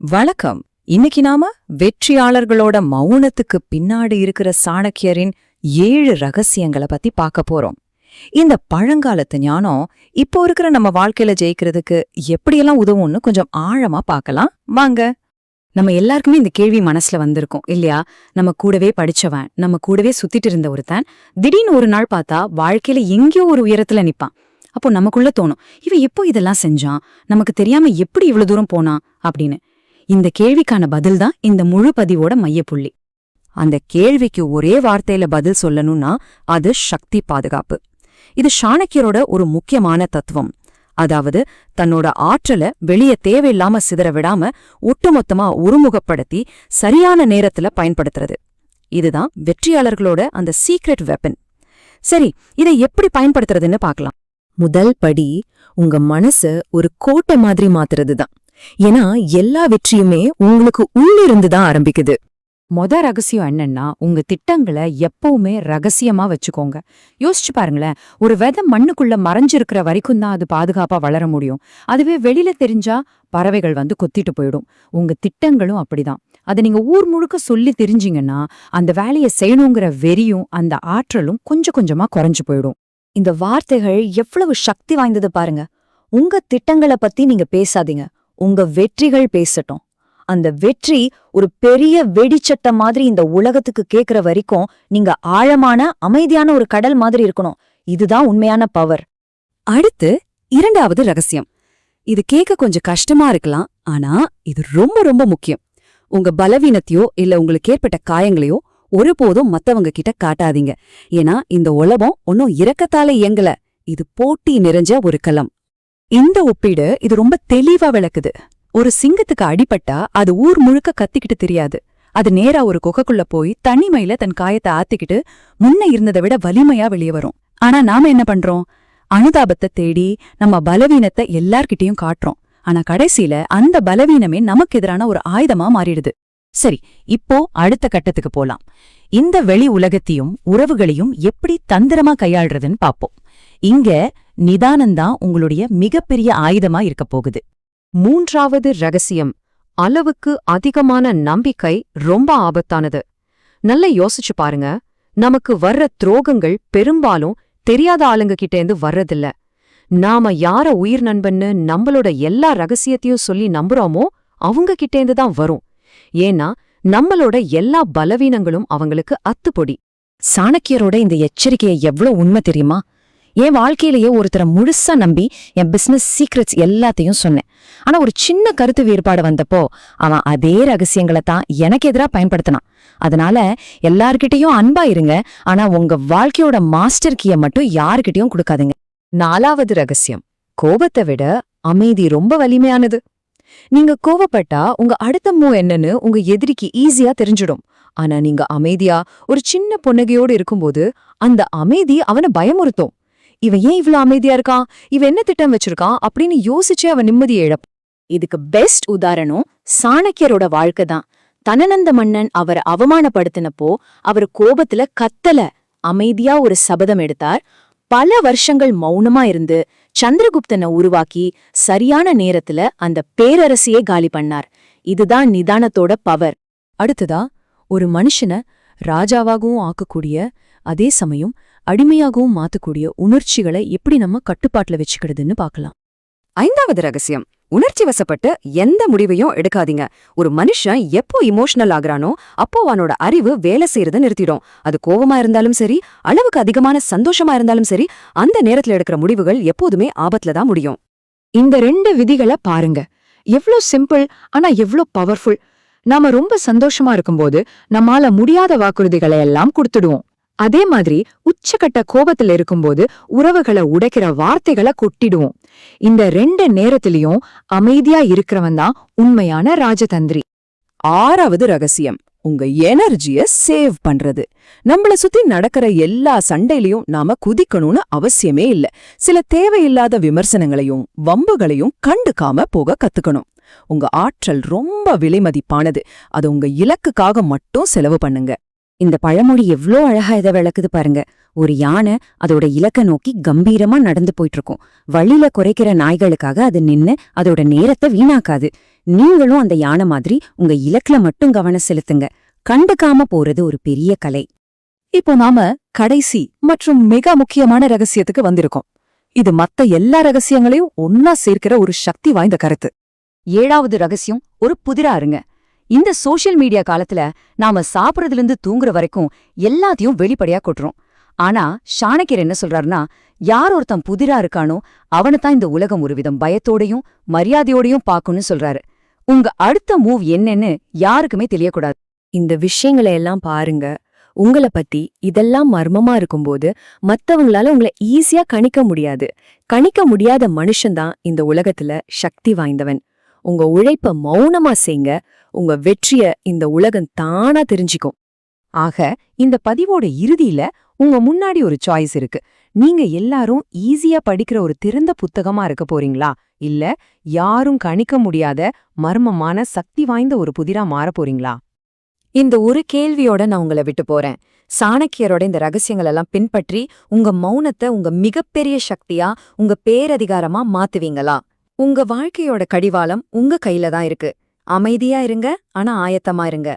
வணக்கம். இன்னைக்கு நாம வெற்றியாளர்களோட மௌனத்துக்கு பின்னாடி இருக்கிற சாணக்கியரின் ஏழு ரகசியங்களை பத்தி பார்க்க போறோம். இந்த பழங்காலத்து ஞானம் இப்போ இருக்கிற நம்ம வாழ்க்கையில ஜெயிக்கிறதுக்கு எப்படியெல்லாம் உதவும்னு கொஞ்சம் ஆழமா பார்க்கலாம். வாங்க. நம்ம எல்லாருக்குமே இந்த கேள்வி மனசுல வந்திருக்கும் இல்லையா? நம்ம கூடவே படிச்சவன் நம்ம கூடவே சுத்திட்டு இருந்த ஒருத்தன் திடீர்னு ஒரு நாள் பார்த்தா வாழ்க்கையில எங்கேயோ ஒரு உயரத்துல நிப்பான். அப்போ நமக்குள்ள தோணும் இவன் எப்போ இதெல்லாம் செஞ்சான்? நமக்கு தெரியாம எப்படி இவ்வளவு தூரம் போனான்? அப்படின்னு. இந்த கேள்விக்கான பதில் தான் இந்த முழு பதிவோட மையப்புள்ளி. அந்த கேள்விக்கு ஒரே வார்த்தையில பதில் சொல்லணும்னா அது சக்தி பாதுகாப்பு. இது சாணக்கியரோட ஒரு முக்கியமான தத்துவம். அதாவது தன்னோட ஆற்றலை வெளிய தேவையில்லாம சிதற விடாம ஒட்டுமொத்தமா ஒருமுகப்படுத்தி சரியான நேரத்துல பயன்படுத்துறது. இதுதான் வெற்றியாளர்களோட அந்த சீக்ரெட் வெப்பன் சரி இதை எப்படி பயன்படுத்துறதுன்னு பார்க்கலாம். முதல் படி உங்க மனச ஒரு கோட்டை மாதிரி மாத்துறது தான் ஏன்னா எல்லா வெற்றியுமே உங்களுக்கு உள்ளிருந்து தான் ஆரம்பிக்குது. மொத ரகசியம் என்னன்னா உங்க திட்டங்களை எப்பவுமே ரகசியமா வச்சுக்கோங்க. யோசிச்சு பாருங்களேன் ஒரு விதை மண்ணுக்குள்ள மறைஞ்சிருக்கிற வரைக்கும் தான் அது பாதுகாப்பா வளர முடியும். அதுவே வெளியில தெரிஞ்சா பறவைகள் வந்து கொத்திட்டு போயிடும். உங்க திட்டங்களும் அப்படிதான். அதை நீங்க ஊர் முழுக்க சொல்லி தெரிஞ்சீங்கன்னா அந்த வேலையை செய்யணுங்கிற வெறியும் அந்த ஆற்றலும் கொஞ்சம் கொஞ்சமா குறைஞ்சு போயிடும். இந்த வார்த்தைகள் எவ்வளவு சக்தி வாய்ந்தது பாருங்க. உங்க திட்டங்களை பத்தி நீங்க பேசாதீங்க. உங்க வெற்றிகள் பேசட்டும். அந்த வெற்றி ஒரு பெரிய வெடிச்சட்ட மாதிரி இந்த உலகத்துக்கு கேக்குற வரைக்கும் நீங்க ஆழமான அமைதியான ஒரு கடல் மாதிரி இருக்கணும். இதுதான் உண்மையான பவர் அடுத்து இரண்டாவது ரகசியம். இது கேட்க கொஞ்சம் கஷ்டமா இருக்கலாம் ஆனா இது ரொம்ப ரொம்ப முக்கியம். உங்க பலவீனத்தையோ இல்ல உங்களுக்கு ஏற்பட்ட காயங்களையோ ஒருபோதும் மத்தவங்க கிட்ட காட்டாதீங்க. ஏன்னா இந்த உலகம் ஒன்னும் இறக்கத்தால இயங்கல. இது போட்டி நிறைஞ்ச ஒரு களம். இந்த ஒப்பீடு இது ரொம்ப தெளிவா விளக்குது. ஒரு சிங்கத்துக்கு அடிபட்டா அது ஊர் முழுக்க கத்திக்கிட்டு தெரியாது. அது நேரா ஒரு குகைக்குள்ள போய் தனிமையில தன் காயத்தை ஆத்திக்கிட்டு முன்ன இருந்ததை விட வலிமையா வெளியே வரும். ஆனா நாம என்ன பண்றோம்? அனுதாபத்தை தேடி நம்ம பலவீனத்தை எல்லார்கிட்டயும் காட்டுறோம். ஆனா கடைசியில அந்த பலவீனமே நமக்கு எதிரான ஒரு ஆயுதமா மாறிடுது. சரி இப்போ அடுத்த கட்டத்துக்கு போலாம். இந்த வெளி உலகத்தையும் உறவுகளையும் எப்படி தந்திரமா கையாள்றதுன்னு பாப்போம் இங்க நிதானம்தான் உங்களுடைய மிகப்பெரிய ஆயுதமா இருக்க போகுது. மூன்றாவது ரகசியம் அளவுக்கு அதிகமான நம்பிக்கை ரொம்ப ஆபத்தானது. நல்ல யோசிச்சு பாருங்க நமக்கு வர்ற துரோகங்கள் பெரும்பாலும் தெரியாத ஆளுங்க கிட்டேந்து வர்றதில்ல. நாம யார உயிர் நண்பன்னு நம்மளோட எல்லா ரகசியத்தையும் சொல்லி நம்புறோமோ அவங்க கிட்டேந்து தான் வரும். ஏன்னா நம்மளோட எல்லா பலவீனங்களும் அவங்களுக்கு அத்துப்பொடி. சாணக்கியரோட இந்த எச்சரிக்கையை எவ்வளவு உண்மை தெரியுமா? என் வாழ்க்கையிலேயே ஒருத்தரை முழுசா நம்பி என் பிசினஸ் சீக்ரெட்ஸ் எல்லாத்தையும் சொன்னேன். ஆனா ஒரு சின்ன கருத்து வேறுபாடு வந்தப்போ அவன் அதே ரகசியங்களை தான் எனக்கு எதிரா பயன்படுத்தினான். அதனால எல்லார்கிட்டையும் அன்பா இருங்க. ஆனா உங்க வாழ்க்கையோட மாஸ்டர் கீயை மட்டும் யாருக்கிட்டையும் கொடுக்காதீங்க. நாலாவது ரகசியம் கோபத்தை விட அமைதி ரொம்ப வலிமையானது. நீங்க கோவப்பட்டா உங்க அடுத்த மூ என்னன்னு உங்க எதிரிக்கு ஈஸியா தெரிஞ்சிடும். ஆனா நீங்க அமைதியா ஒரு சின்ன புன்னகையோடு இருக்கும்போது அந்த அமைதி அவனை பயமுறுத்தும். இவன் ஏன் இவ்ளோ அமைதியா இருக்கான்? இவன் என்ன திட்டம் வச்சிருக்கான்? அப்படின்னு யோசிச்சு அவன் நிம்மதி இழப்பான் இதுக்கு பெஸ்ட் உதாரணம் சாணக்கியரோட வாழ்க்கை தான். தனநந்த மன்னன் அவரை அவமானப்படுத்தினப்போ அவர் கோபத்துல கத்தல அமைதியா ஒரு சபதம் எடுத்தார். பல வருஷங்கள் மௌனமா இருந்து சந்திரகுப்தனை உருவாக்கி சரியான நேரத்துல அந்த பேரரசியே காலி பண்ணார். இதுதான் நிதானத்தோட பவர் அடுத்ததா ஒரு மனுஷனை ராஜாவாகவும் ஆக்கக்கூடிய அதே சமயம் அடிமையாகவும் மாத்தக்கூடிய உணர்ச்சிகளை எப்படி நம்ம கட்டுப்பாட்டுல வச்சுக்கிறதுன்னு பார்க்கலாம். ஐந்தாவது ரகசியம் உணர்ச்சி வசப்பட்டு எந்த முடிவையும் எடுக்காதீங்க. ஒரு மனுஷன் எப்போ இமோஷனல் ஆகுறானோ அப்போ அவனோட அறிவு வேலை செய்யறத நிறுத்திடும். அது கோவமா இருந்தாலும் சரி அளவுக்கு அதிகமான சந்தோஷமா இருந்தாலும் சரி அந்த நேரத்துல எடுக்கிற முடிவுகள் எப்போதுமே ஆபத்துல தான் முடியும். இந்த ரெண்டு விதிகளை பாருங்க. எவ்ளோ சிம்பிள் ஆனா எவ்ளோ பவர்ஃபுல் நாம ரொம்ப சந்தோஷமா இருக்கும்போது நம்மால முடியாத வாக்குறுதிகளை எல்லாம் கொடுத்துடுவோம். அதே மாதிரி உச்சக்கட்ட கோபத்துல இருக்கும்போது உறவுகளை உடைக்கிற வார்த்தைகளை கொட்டிடுவோம். இந்த ரெண்டு நேரத்திலையும் அமைதியா இருக்கிறவன் தான் உண்மையான ராஜதந்திரி. ஆறாவது ரகசியம் உங்க எனர்ஜிய சேவ் பண்றது. நம்மள சுத்தி நடக்கிற எல்லா சண்டையிலயும் நாம குதிக்கணும்னு அவசியமே இல்ல. சில தேவையில்லாத விமர்சனங்களையும் வம்புகளையும் கண்டுக்காம போக கத்துக்கணும். உங்க ஆற்றல் ரொம்ப விலைமதிப்பானது. அது உங்க இலக்குக்காக மட்டும் செலவு பண்ணுங்க. இந்த பழமொழி எவ்ளோ அழகா இதை விளக்குது பாருங்க. ஒரு யானை அதோட இலக்க நோக்கி கம்பீரமா நடந்து போயிட்டு இருக்கும் வழியில குறைக்கிற நாய்களுக்காக அது நின்னு அதோட நேரத்தை வீணாக்காது. நீங்களும் அந்த யானை மாதிரி உங்க இலக்குல மட்டும் கவனம் செலுத்துங்க. கண்டுக்காம போறது ஒரு பெரிய கலை. இப்போ நாம கடைசி மற்றும் மிக முக்கியமான ரகசியத்துக்கு வந்திருக்கோம். இது மத்த எல்லா ரகசியங்களையும் ஒன்னா சேர்க்கிற ஒரு சக்தி வாய்ந்த கருத்து. ஏழாவது ரகசியம் ஒரு புதிரா இருங்க. இந்த சோஷியல் மீடியா காலத்துல நாம சாப்பிடுறதுல இருந்து தூங்குற வரைக்கும் எல்லாத்தையும் வெளிப்படையா கொட்டுறோம். ஆனா சாணக்கியர் என்ன சொல்றாருன்னா யார் ஒருத்தன் புதிரா இருக்கானோ அவனைத்தான் இந்த உலகம் ஒரு விதம் பயத்தோடையும் மரியாதையோடையும் பார்க்கும்னு சொல்றாரு. உங்க அடுத்த மூவ் என்னன்னு யாருக்குமே தெரியக்கூடாது. இந்த விஷயங்களை எல்லாம் பாருங்க. உங்களை பத்தி இதெல்லாம் மர்மமா இருக்கும்போது மத்தவங்களால உங்களை ஈஸியா கணிக்க முடியாது. கணிக்க முடியாத மனுஷன்தான் இந்த உலகத்துல சக்தி வாய்ந்தவன். உங்க உழைப்ப மௌனமா செய்ங்க. உங்க வெற்றிய இந்த உலகம் தானா தெரிஞ்சுக்கும். ஆக இந்த பதிவோட இறுதியில உங்க முன்னாடி ஒரு சாய்ஸ் இருக்கு. நீங்க எல்லாரும் ஈஸியா படிக்கிற ஒரு திறந்த புத்தகமா இருக்க போறீங்களா? இல்ல யாரும் கணிக்க முடியாத மர்மமான சக்தி வாய்ந்த ஒரு புதிரா மாற போறீங்களா? இந்த ஒரு கேள்வியோட நான் உங்களை விட்டு போறேன். சாணக்கியரோட இந்த ரகசியங்கள் எல்லாம் பின்பற்றி உங்க மௌனத்தை உங்க மிகப்பெரிய சக்தியா உங்க பேரதிகாரமா மாத்துவீங்களா? உங்க வாழ்க்கையோட கடிவாளம் உங்க கையில தான் இருக்கு. அமைதியா இருங்க ஆனா ஆயத்தமா இருங்க.